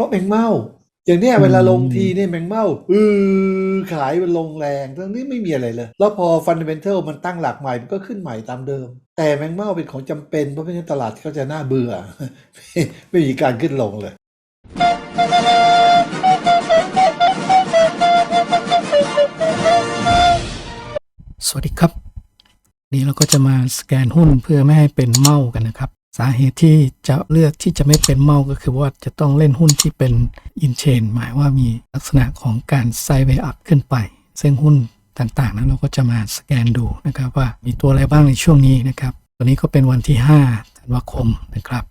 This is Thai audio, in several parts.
ราะแมงเม่าอย่างเนี้ยอืมเวลาลงทีเนี่ยแมงเม่าอือขายมันลงแรงทั้งนี้ไม่มีอะไรเลย แล้วพอฟันเดเมนทัลมันตั้งหลักใหม่มันก็ขึ้นใหม่ตามเดิม แต่แมงเม่าเป็นของจำเป็นเพราะไม่งั้นตลาดเขาจะน่าเบื่อไม่ไม่มีการขึ้นลงเลยสวัสดีครับ นี่เราก็จะมาสแกนหุ้นเพื่อไม่ให้เป็นเมากันนะครับ สาเหตุที่จะเลือกที่จะไม่เป็นเมาก็คือว่าจะต้องเล่นหุ้นที่เป็นอินเชนหมายว่ามีลักษณะของการไซเวย์อัพขึ้นไป ซึ่งหุ้นต่างๆ นั้นเราก็จะมาสแกนดูนะครับว่ามีตัวอะไรบ้างในช่วงนี้นะครับ ตัวนี้ก็เป็นวันที่ 5 วาคมนะครับ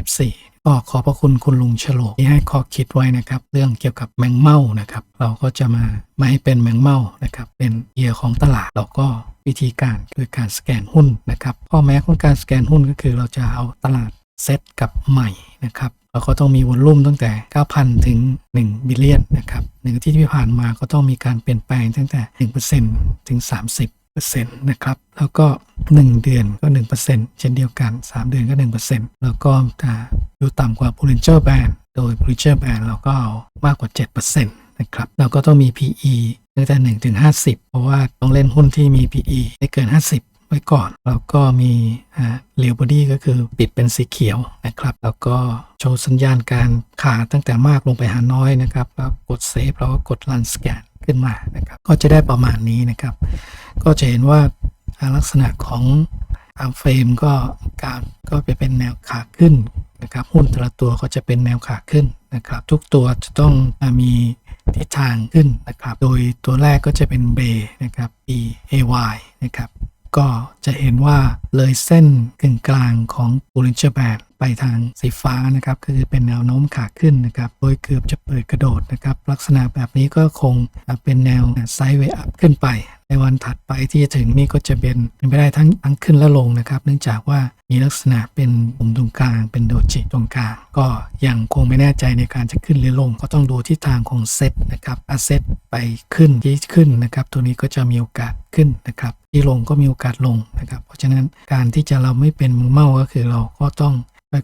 2514 ก็ขอบพระคุณคุณลุงฉลกที่ให้ข้อคิดไว้นะครับ เรื่องเกี่ยวกับแมงเม่านะครับ เราก็จะมาไม่ให้เป็นแมงเม่านะครับ เป็นเหยื่อของตลาดเราก็วิธีการคือการสแกนหุ้นนะครับข้อแม้ของการสแกนหุ้นก็คือเราจะเอาตลาดเซตกับใหม่นะครับเราก็ต้องมีวอลลุ่มตั้งแต่ 9,000 ถึง 1 บิลเลียนนะครับหนึ่งที่ที่ผ่านมาก็ต้องมีการเปลี่ยนแปลงตั้งแต่ 1%ถึง 30 นะครับ แล้วก็ 1 เดือนก็ 1%เช่นเดียวกัน 3 เดือนก็ 1%แล้วก็ถ้าอยู่ต่ำกว่า Bollinger Band โดย Bollinger Band เราก็เอามากกว่า 7%นะครับเราก็ต้องมี PE ตั้งแต่1ถึง50 เพราะว่าต้องเล่นหุ้นที่มี PE ไม่เกิน 50ไว้ก่อนแล้วก็มีเลียวบอดี้ก็คือปิดเป็นสีเขียวนะครับ แล้วก็โชว์สัญญาณการขาตั้งแต่มากลงไปหาน้อยนะครับ แล้วกดเซฟแล้วก็กดรันสแกนขึ้นมานะครับ ก็จะได้ประมาณนี้นะครับ ก็จะเห็นว่าลักษณะของอาร์เฟรมก็การก็ไปเป็นแนวขาขึ้นนะครับหุ้นแต่ละตัวก็จะเป็นแนวขาขึ้นนะครับ ทุกตัวจะต้องมีทิศทางขึ้นนะครับ โดยตัวแรกก็จะเป็นเบนะครับ B A Y นะครับ ก็จะเห็นว่าเลยเส้นกึ่งกลางของ Bollinger Band ไปทางสีฟ้านะครับก็คือเป็นแนวโน้มขาขึ้นนะครับ โดยเกือบจะเปิดกระโดดนะครับ ลักษณะแบบนี้ก็คงเป็นแนวไซด์เวย์อัพขึ้นไป ในวันถัดไปที่จะถึงนี่ก็จะเป็นเป็นไปได้ทั้งทั้งขึ้นและลงนะครับ เนื่องจากว่ามีลักษณะเป็นปุ่มตรงกลาง เป็นโดจิตรงกลาง ก็ยังคงไม่แน่ใจในการจะขึ้นหรือลง ก็ต้องดูทิศทางของเซตนะครับอาเซตไปขึ้นที่ขึ้นนะครับ ตัวนี้ก็จะมีโอกาสขึ้นนะครับที่ลงก็มีโอกาสลงนะครับ เพราะฉะนั้นการที่จะเราไม่เป็นมึงเมาก็คือเราก็ต้อง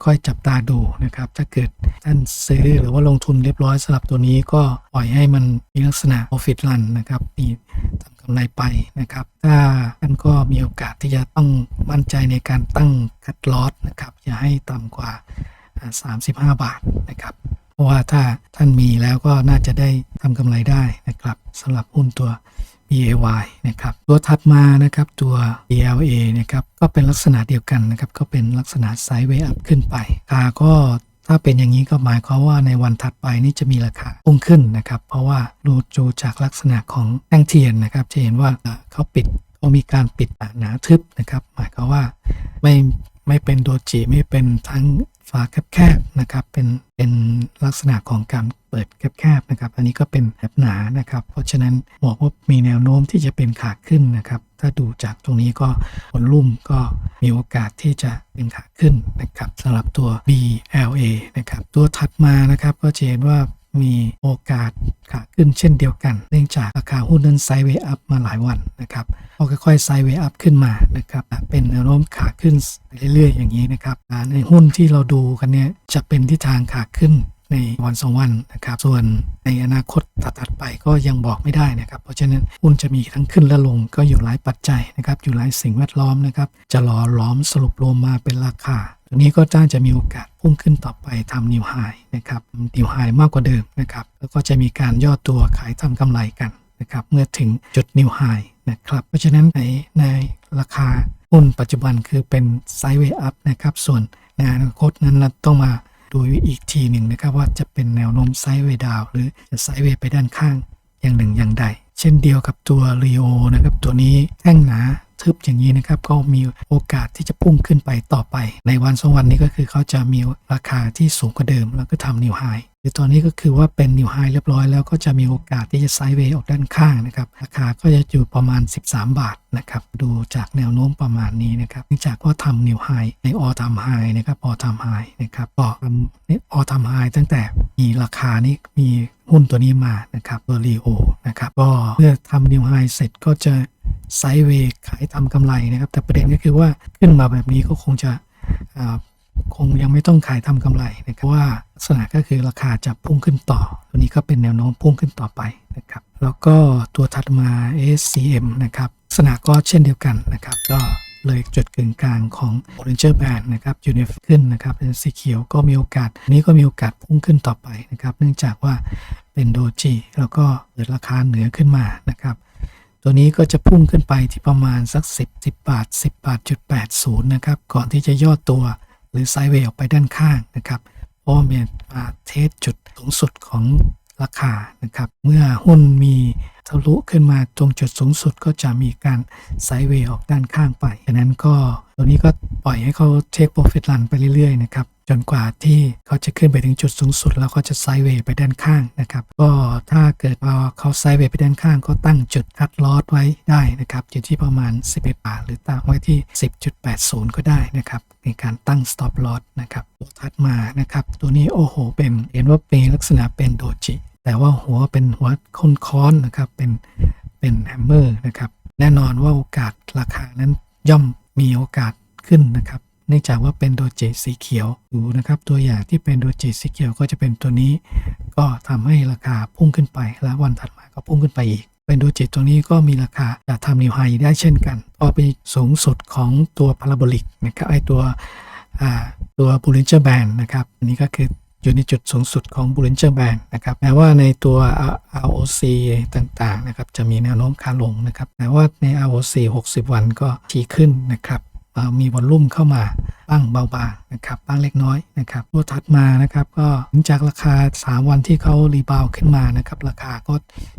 ค่อยๆจับตาดูนะครับ ถ้าเกิดท่านซื้อหรือว่าลงทุนเรียบร้อยสำหรับตัวนี้ก็ปล่อยให้มันมีลักษณะ profit run นะครับมีทำำไรไปนะครับ ถ้าท่านก็มีโอกาสที่จะต้องมั่นใจในการตั้งคัดลอสนะครับอย่าให้ต่ำกว่า 35 บาทนะครับ เพราะว่าถ้าท่านมีแล้วก็น่าจะได้ทำกำไรได้นะครับสำหรับหุ้นตัว BAY นะครับ ตัวถัดมานะครับตัว BLA นะครับก็เป็นลักษณะเดียวกันนะครับ ก็เป็นลักษณะไซด์เวย์อัพขึ้นไปราก็ ถ้าเป็นอย่างนี้ก็หมายความว่าในวันถัดไปนี่จะมีราคาพุ่งขึ้นนะครับ เพราะว่าดูจูจากลักษณะของแท่งเทียนนะครับ จะเห็นว่าเอ่อเขาปิดเขามีการปิดหนาทึบนะครับ หมายความว่าไม่ไม่เป็นโดจิไม่เป็นทั้งฝาแคบๆนะครับ เป็นเป็นลักษณะของการ เปิดแคบๆนะครับ อันนี้ก็เป็นแบบหนานะครับ เพราะฉะนั้นบอกว่ามีแนวโน้มที่จะเป็นขาขึ้นนะครับ ถ้าดูจากตรงนี้ก็ผลลุ่มก็มีโอกาสที่จะเป็นขาขึ้นนะครับสำหรับตัว BLA นะครับ ตัวถัดมานะครับก็จะเห็นว่ามีโอกาสขาขึ้นเช่นเดียวกัน เนื่องจากราคาหุ้นนั้นไซด์เวย์อัพมาหลายวันนะครับพอค่อยๆไซด์เวย์อัพขึ้นมานะครับเป็นแนวโน้มขาขึ้นเรื่อยๆ อย่างนี้นะครับในหุ้นที่เราดูกันเนี่ยจะเป็นทิศทางขาขึ้น ในวันสองวันนะครับ ส่วนในอนาคตถัดๆไปก็ยังบอกไม่ได้นะครับ เพราะฉะนั้นหุ้นจะมีทั้งขึ้นและลงก็อยู่หลายปัจจัยนะครับ อยู่หลายสิ่งแวดล้อมนะครับ จะหล่อหลอมสรุปรวมมาเป็นราคาตัวนี้ก็จ้าจะมีโอกาสพุ่งขึ้นต่อไปทำนิวไฮนะครับนิวไฮมากกว่าเดิมนะครับ แล้วก็จะมีการย่อตัวขายทำกำไรกันนะครับ เมื่อถึงจุดนิวไฮนะครับ เพราะฉะนั้นในในราคาหุ้นปัจจุบันคือเป็นไซด์เวย์อัพนะครับ ส่วนในอนาคตนั้นต้องมา ดูอีกทีหนึ่งนะครับว่าจะเป็นแนวโน้มไซด์เวดาวหรือจะไซด์เวไปด้านข้างอย่างหนึ่งอย่างใด เช่นเดียวกับตัวรีโอนะครับ ตัวนี้แท่งหนาทึบอย่างนี้นะครับ ก็มีโอกาสที่จะพุ่งขึ้นไปต่อไป ในวันสองวันนี้ก็คือเขาจะมีราคาที่สูงกว่าเดิม แล้วก็ทำนิวไฮ หรือตอนนี้ก็คือว่าเป็นนิวไฮเรียบร้อยแล้วก็จะมีโอกาสที่จะไซด์เวย์ออกด้านข้างนะครับราคาก็จะอยู่ประมาณ 13 บาทนะครับดูจากแนวโน้มประมาณนี้นะครับเนื่องจากว่าทำนิวไฮในออทำไฮนะครับออทำไฮนะครับก็ทำออทำไฮตั้งแต่มีราคานี้มีหุ้นตัวนี้มานะครับเบอร์ลีโอนะครับก็เมื่อทำนิวไฮเสร็จก็จะไซด์เวย์ขายทำกำไรนะครับแต่ประเด็นก็คือว่าขึ้นมาแบบนี้ก็คงจะ คงยังไม่ต้องขายทำกำไรนะครับว่าลักษณะก็คือราคาจะพุ่งขึ้นต่อ ตัวนี้ก็เป็นแนวโน้มพุ่งขึ้นต่อไปนะครับ แล้วก็ตัวถัดมา SCM นะครับลักษณะก็เช่นเดียวกันนะครับ ก็เลยจุดกึ่งกลางของ Bollinger Band นะครับอยู่ในขึ้นนะครับเป็นสีเขียวก็มีโอกาสนนี้ก็มีโอกาสพุ่งขึ้นต่อไปนะครับ เนื่องจากว่าเป็นโดจิแล้วก็เกิดราคาเหนือขึ้นมานะครับตัวนี้ก็จะพุ่งขึ้นไปที่ประมาณสัก 10 10 บาท 10 บาทจุด80 นะครับ ก่อนที่จะย่อตัว หรือไซด์เวย์ออกไปด้านข้างนะครับเพราะว่ามีมาเทสจุดสูงสุดของราคานะครับเมื่อหุ้นมีทะลุขึ้นมาตรงจุดสูงสุดก็จะมีการไซด์เวย์ออกด้านข้างไปดังนั้นก็ตัวนี้ก็ปล่อยให้เขาเทคโปรฟิตลันไปเรื่อยๆนะครับ จนกว่าที่เขาจะขึ้นไปถึงจุดสูงสุด แล้วก็จะไซด์เวย์ไปด้านข้างนะครับ ก็ถ้าเกิดพอเขาไซด์เวย์ไปด้านข้างก็ตั้งจุดคัดลอสไว้ได้นะครับอยู่ที่ประมาณ 11 บาท หรือตั้งไว้ที่ 10.80 ก็ได้นะครับในการตั้ง stop loss นะครับตัวถัดมานะครับ ตัวนี้โอ้โหเป็นเห็นว่าเป็นลักษณะเป็นโดจิ แต่ว่าหัวเป็นหัวค้นค้อนนะครับเป็นเป็นแฮมเมอร์นะครับแน่นอนว่าโอกาสราคานั้นย่อมมีโอกาสขึ้นนะครับ เนื่องจากว่าเป็นโดจิสีเขียวดูนะครับตัวอย่างที่เป็นโดจิสีเขียวก็จะเป็นตัวนี้ ก็ทำให้ราคาพุ่งขึ้นไป แล้ววันถัดมาก็พุ่งขึ้นไปอีก เป็นโดจิตัวนี้ก็มีราคาจะทำนิวไฮได้เช่นกันพอไปสูงสุดของตัวพาราโบลิกนะครับไอตัวตัว Bollinger Band นะครับอันนี้ก็คืออยู่ในจุดสูงสุดของ Bollinger Band นะครับแม้ว่าในตัว ROC ต่างๆนะครับจะมีแนวโน้มขาลงนะครับแต่ว่าใน ROC 60 วันก็ทีขึ้นนะครับ มีวอลลุ่มเข้ามาบ้างเบาบางนะครับบ้างเล็กน้อยนะครับตัวถัดมานะครับก็หลังจากราคา 3 วันที่เขารีบาวขึ้นมานะครับราคาก็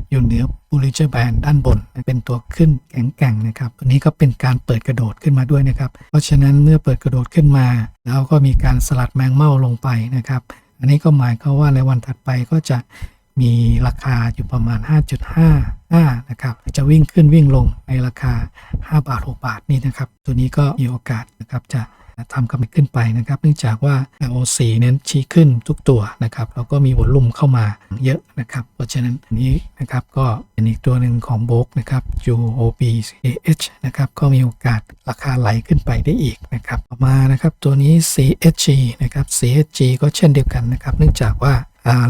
อยู่เหนือ Bollinger Band ด้านบนเป็นตัวขึ้นแข็งแกร่งนะครับตัวนี้ก็เป็นการเปิดกระโดดขึ้นมาด้วยนะครับ เพราะฉะนั้นเมื่อเปิดกระโดดขึ้นมา แล้วก็มีการสลัดแมงเม่าลงไปนะครับ อันนี้ก็หมายความว่าในวันถัดไปก็จะ มีราคาอยู่ประมาณ 5.55 นะครับ จะวิ่งขึ้นวิ่งลงในราคา 5 บาท 6 บาทนี่นะครับ ตัวนี้ก็มีโอกาสนะครับจะทำกำไรขึ้นไปนะครับ เนื่องจากว่า LOC เน้นชี้ขึ้นทุกตัวนะครับ แล้วก็มีวอลุ่มเข้ามาเยอะนะครับ เพราะฉะนั้นนี้นะครับก็เป็นอีกตัวหนึ่งของโบกนะครับ UOB AH นะครับก็มีโอกาสราคาไหลขึ้นไปได้อีกนะครับต่อมานะครับตัวนี้ CHG นะครับ CHG ก็เช่นเดียวกันนะครับ เนื่องจากว่า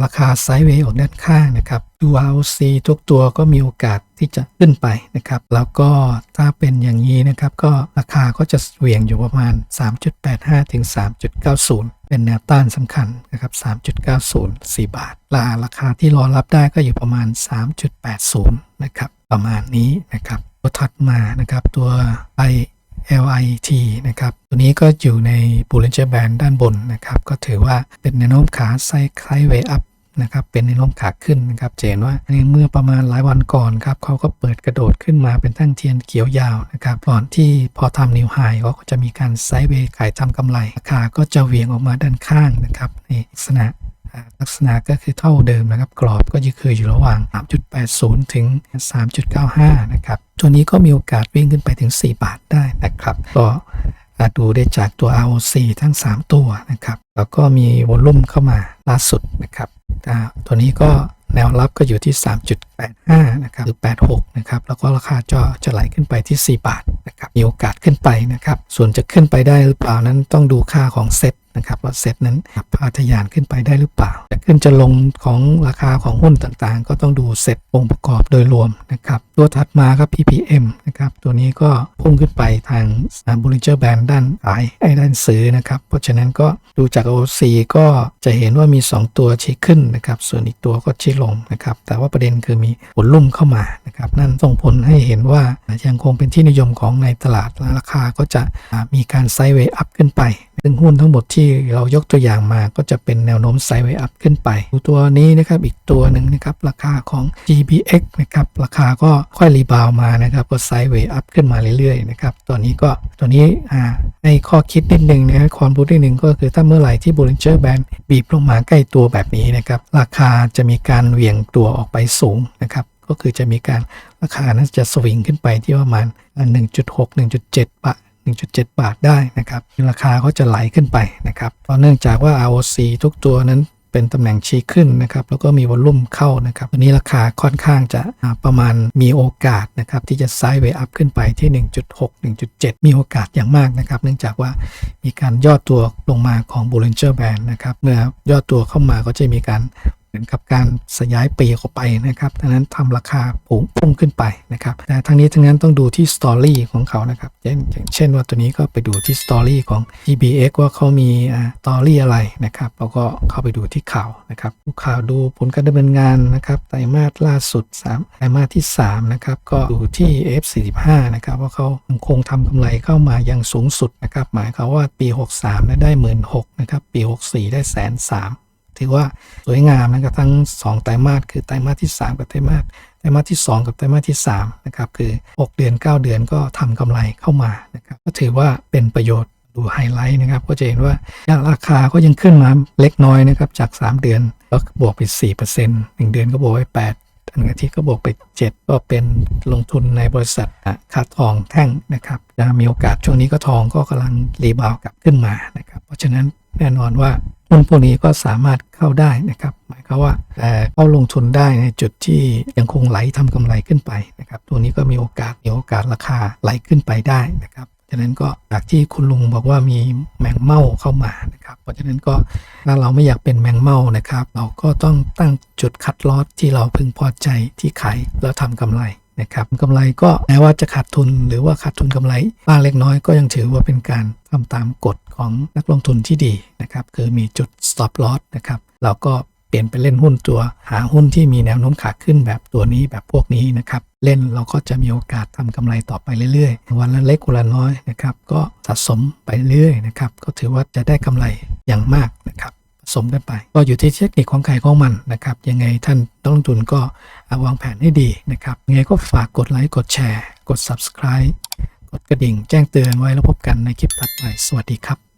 ราคาไซด์เวย์ออกด้านข้างนะครับ URC ทุกตัวก็มีโอกาสที่จะขึ้นไปนะครับ แล้วก็ถ้าเป็นอย่างนี้นะครับ ก็ราคาก็จะเหวี่ยงอยู่ประมาณ 3.85 ถึง 3.90 เป็นแนวต้านสำคัญนะครับ 3.90 4 บาทราราคาที่รอรับได้ก็อยู่ประมาณ 3.80 นะครับ ประมาณนี้นะครับ ตัวถัดมานะครับตัว I LIT นะครับ ตัวนี้ก็อยู่ใน Bollinger Band ด้านบนนะครับ ก็ถือว่าเป็นแนวโน้มขาไซคล้ายเวอัพนะครับ เป็นแนวโน้มขาขึ้นนะครับเห็นว่าในเมื่อประมาณหลายวันก่อนครับเขาก็เปิดกระโดดขึ้นมาเป็นทั้งเทียนเขียวยาวนะครับ ก่อนที่พอทำนิวไฮเขาก็จะมีการไซด์เวย์ขายทำกำไรราคาก็จะเหวี่ยงออกมาด้านข้างนะครับในลักษณะลักษณะก็คือเท่าเดิมนะครับ กรอบก็จะคืออยู่ระหว่าง 3.80 ถึง 3.95 นะครับ ตัวนี้ก็มีโอกาสวิ่งขึ้นไปถึง 4 บาทได้นะครับ ก็ดูได้จากตัว ROC ทั้ง 3 ตัวนะครับ แล้วก็มีวอลลุ่มเข้ามาล่าสุดนะครับตัวนี้ก็แนวรับก็อยู่ที่ 3.85 นะครับ หรือ 86 นะครับ แล้วก็ราคาจะจะไหลขึ้นไปที่ 4 บาทนะครับ มีโอกาสขึ้นไปนะครับ ส่วนจะขึ้นไปได้หรือเปล่านั้นต้องดูค่าของเซ็ต นะครับว่าเซตนั้นพาทะยานขึ้นไปได้หรือเปล่าจะขึ้นจะลงของราคาของหุ้นต่างๆ ก็ต้องดูเซตองค์ประกอบโดยรวมนะครับตัวถัดมาครับ PPM นะครับตัวนี้ก็พุ่งขึ้นไปทาง Bollinger Band ด้านขายไอ้ด้านซื้อนะครับเพราะฉะนั้นก็ดูจาก OC ก็จะเห็นว่ามี 2 ตัวชี้ขึ้นนะครับส่วนอีกตัวก็ชี้ลงนะครับแต่ว่าประเด็นคือมีผลลุ่มเข้ามานะครับนั่นส่งผลให้เห็นว่ายังคงเป็นที่นิยมของในตลาดราคาก็จะมีการไซด์เวย์อัพขึ้นไปซึ่งหุ้นทั้งหมดที่ที่เรายกตัวอย่างมาก็จะเป็นแนวโน้มไซด์เวย์อัพขึ้นไปดูตัวนี้นะครับอีกตัวหนึ่งนะครับราคาของ GBX นะครับราคาก็ค่อยรีบาวมานะครับก็ไซด์เวย์อัพขึ้นมาเรื่อยๆนะครับตัวนี้ก็ตัวนี้อ่าให้ข้อคิดนิดนึงนะครับความรู้นิดนึงก็คือถ้าเมื่อไหร่ที่ Bollinger Band บีบลงมาใกล้ตัวแบบนี้นะครับราคาจะมีการเหวี่ยงตัวออกไปสูงนะครับก็คือจะมีการราคานั้นจะสวิงขึ้นไปที่ประมาณ 1.6 1.7บาท 1.7 บาทได้นะครับราคาก็จะไหลขึ้นไปนะครับเพราะเนื่องจากว่า ROC ทุกตัวนั้นเป็นตำแหน่งชี้ขึ้นนะครับแล้วก็มีวอลลุ่มเข้านะครับตัวนี้ราคาค่อนข้างจะประมาณมีโอกาสนะครับที่จะไซด์เวอัพขึ้นไปที่ 1.6 1.7 มีโอกาสอย่างมากนะครับเนื่องจากว่ามีการย่อตัวลงมาของ Bollinger Band นะครับเมื่อย่อตัวเข้ามาก็จะมีการ เหมือนกับการสยายปีกออกไปนะครับดังนั้นทำราคาพุ่งพุ่งขึ้นไปนะครับแต่ทั้งนี้ทั้งนั้นต้องดูที่สตอรี่ของเขานะครับเช่นอย่างเช่นว่าตัวนี้ก็ไปดูที่สตอรี่ของ EBX ว่าเขามีสตอรี่อะไรนะครับแล้วก็เข้าไปดูที่ข่าวนะครับข่าวดูผลการดำเนินงานนะครับไตรมาสล่าสุด3ไตรมาสที่3นะครับก็ดูที่ F45 นะครับว่าเขาคงทำกำไรเข้ามาอย่างสูงสุดนะครับหมายความว่าปี 63 ได้หมื่นหกนะครับปี 64 ได้แสนสาม ถือว่าสวยงามนะครับทั้ง 2 ไตรมาสคือไตรมาสที่ 3 กับไตรมาสไตรมาสที่ 2 กับไตรมาสที่3นะครับคือ 6 เดือน 9 เดือนก็ทำกำไรเข้ามานะครับก็ถือว่าเป็นประโยชน์ดูไฮไลท์นะครับก็จะเห็นว่าราคาก็ยังขึ้นมาเล็กน้อยนะครับจาก 3 เดือนก็บวกไป 4% 1 เดือนก็บวกไป8อันอาทิตย์ก็บวกไป 7 ก็เป็นลงทุนในบริษัทค่าทองแท่งนะครับมีโอกาสช่วงนี้ก็ทองก็กำลังรีบาวกลับขึ้นมานะครับ เพราะฉะนั้นแน่นอนว่า หุ้นพวกนี้ก็สามารถเข้าได้นะครับ หมายความว่าเข้าลงทุนได้ในจุดที่ยังคงไหลทำกำไรขึ้นไปนะครับตัวนี้ก็มีโอกาสมีโอกาสราคาไหลขึ้นไปได้นะครับฉะนั้นก็จากที่คุณลุงบอกว่ามีแมงเม่าเข้ามานะครับ เพราะฉะนั้นก็ถ้าเราไม่อยากเป็นแมงเม่านะครับ เราก็ต้องตั้งจุดคัดลอสที่เราพึงพอใจที่ขายแล้วทำกำไร นะครับกำไรก็แม้ว่าจะขาดทุนหรือว่าขาดทุนกำไรบ้างเล็กน้อยก็ยังถือว่าเป็นการทำตามกฎของนักลงทุนที่ดีนะครับคือมีจุด stop loss นะครับเราก็เปลี่ยนไปเล่นหุ้นตัวหาหุ้นที่มีแนวโน้มขาขึ้นแบบตัวนี้แบบพวกนี้นะครับเล่นเราก็จะมีโอกาสทำกำไรต่อไปเรื่อยๆ วันละเล็กวันละน้อยนะครับก็สะสมไปเรื่อยนะครับก็ถือว่าจะได้กำไรอย่างมากนะครับสมกันไป ก็อยู่ที่เทคนิคของใครของมันนะครับยังไงท่านนักลงทุนก็ วางแผนให้ดีนะครับยังไงก็ฝากกดไลค์กดแชร์ กด subscribe กดกระดิ่งแจ้งเตือนไว้แล้วพบกันในคลิปถัดไป สวัสดีครับ